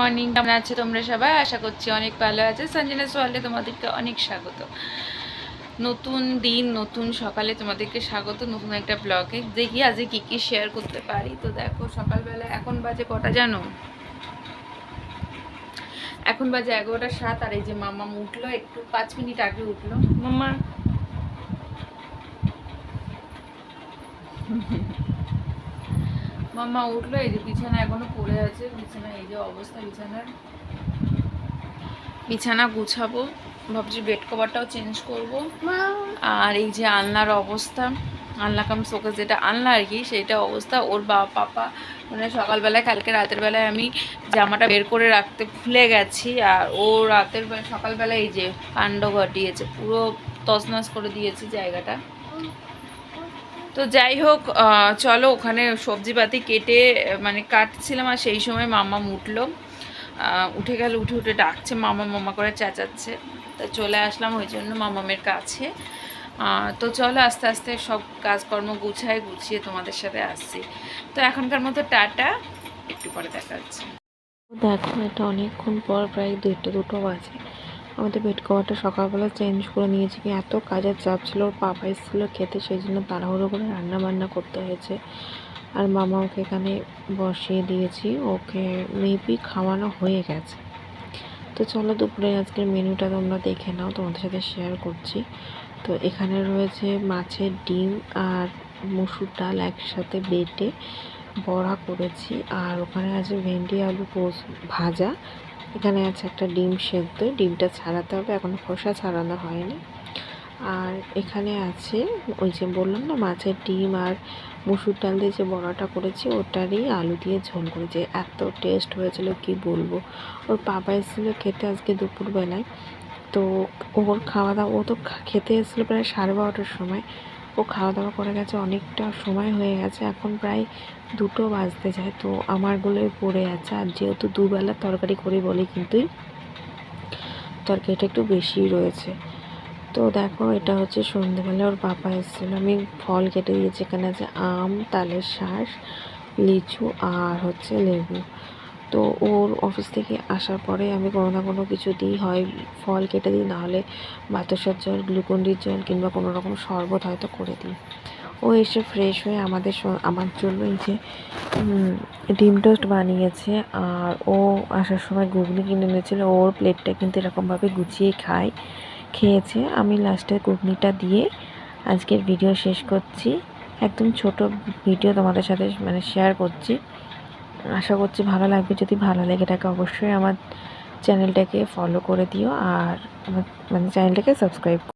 Morning কেমন আছে তোমরা সবাই? আশা করছি অনেক ভালো আছে। সঞ্জনা সোয়ালে তোমাদেরকে অনেক স্বাগত। নতুন দিন, নতুন সকালে তোমাদেরকে স্বাগত নতুন একটা ব্লগে দেখি আজকে কী কী শেয়ার করতে পারি। তো দেখো, সকালবেলা এখন বাজে কটা জানো? এখন বাজে এগারোটা সাত, আর এই যে মামা উঠল, একটু পাঁচ মিনিট আগে উঠল। মামা। মামা উঠল, এই যে বিছানা এখনও পড়ে আছে, বিছানা, এই যে অবস্থা বিছানার। বিছানা গুছাবো, ভাবছি বেড কভারটাও চেঞ্জ করব। আর এই যে আলনার অবস্থা, আলনা কাম শোকেস যেটা আলনা আর কি, সেইটা অবস্থা। ওর বাবা পাপা মানে সকালবেলায়, কালকে রাতের বেলায় আমি জামাটা বের করে রাখতে ভুলে গেছি। আর ও রাতের বেলা সকালবেলায় এই যে কাণ্ড ঘটিয়েছে, পুরো তছনছ করে দিয়েছে জায়গাটা। তো যাই হোক চলো ওখানে সবজিপাতি কেটে মানে কাটছিলাম আর সেই সময় মামা উঠল। উঠে গেল, উঠে উঠে ডাকছে মামা মামা করে চেঁচাচ্ছে। তো চলে আসলাম ওই জন্য মামামের কাছে। তো চলো আস্তে আস্তে সব কাজকর্ম গুছায় গুছিয়ে তোমাদের সাথে আসছি। তো এখনকার মতো টাটা, একটু পরে দেখা যাচ্ছে দেখো, এটা অনেকক্ষণ পর প্রায় দেড়টা, দুটো বাজে। আমাদের বেড কভারটা সকালবেলা চেঞ্জ করে নিয়েছি কি এত কাজের চাপ ছিল, ওর পাপা এসেছিল খেতে, সেই জন্য তাড়াহুড়ো করে রান্না বান্না করতে হয়েছে। আর মামা ওকে এখানে বসিয়ে দিয়েছি, ওকে মেবি খাওয়ানো হয়ে গেছে। তো চলো দুপুরে আজকের মেনুটা তোমরা দেখে নাও, তোমাদের সাথে শেয়ার করছি। তো এখানে রয়েছে মাছের ডিম আর মসুর ডাল একসাথে বেটে বড়া করেছি, আর ওখানে আছে ভেন্ডি, আলু পোস ভাজা এখানে আছে একটা ডিম সেদ্ধ। ডিমটা ছাড়াতে হবে, এখনও খোসা ছাড়ানো হয়নি। আর এখানে আছে, ওই যে বললাম না, মাছের ডিম আর মুসুর ডাল দিয়ে যে বড়াটা করেছি, ওটারই আলু দিয়ে ঝোল করেছি। এত টেস্ট হয়েছিল, কি বলব? ওর পাপা এসেছিল খেতে আজকে দুপুরবেলায়। তো ওর খাওয়া দাওয়া, ও তো খেতে এসেছিল প্রায় সাড়ে বারোটার সময়। ও খাওয়া দাওয়া করে গেছে, অনেকটা সময় হয়ে গেছে, এখন প্রায় দুটো বাজতে যায়। তো আমারগুলোই পড়ে আছে, আর যেহেতু দুবেলা তরকারি করি বলে কিন্তু তরকারিটা একটু বেশিই রয়েছে। তো দেখো, এটা হচ্ছে সন্ধ্যেবেলা ওর বাবা এসেছিল। আমি ফল কেটে দিয়েছি এখানে আছে আম, তালের শাঁস, লিচু আর হচ্ছে লেবু। তো ওর অফিস থেকে আসার পরে আমি কোনো না কোনো কিছু দিই, হয় ফল কেটে দিই, নাহলে বাতাসার জল গ্লুকন্ডির জল কিংবা কোনো রকম শরবত হয়তো করে দিই। ও এসে ফ্রেশ হয়ে আমাদের আমার জন্য এই যে ডিম টোস্ট বানিয়েছে আর ও আসার সময় ঘুগনি কিনে এনেছিল। ওর প্লেটটা কিন্তু এরকমভাবে গুছিয়ে খায়, খেয়েছে। আমি লাস্টে ঘুগনিটা দিয়ে আজকের ভিডিও শেষ করছি। একদম ছোট ভিডিও তোমাদের সাথে মানে শেয়ার করছি। আশা করছি ভালো লাগবে। যদি ভালো লেগে থাকে অবশ্যই আমার চ্যানেলটাকে ফলো করে দিও আর আমার মানে চ্যানেলটাকে সাবস্ক্রাইব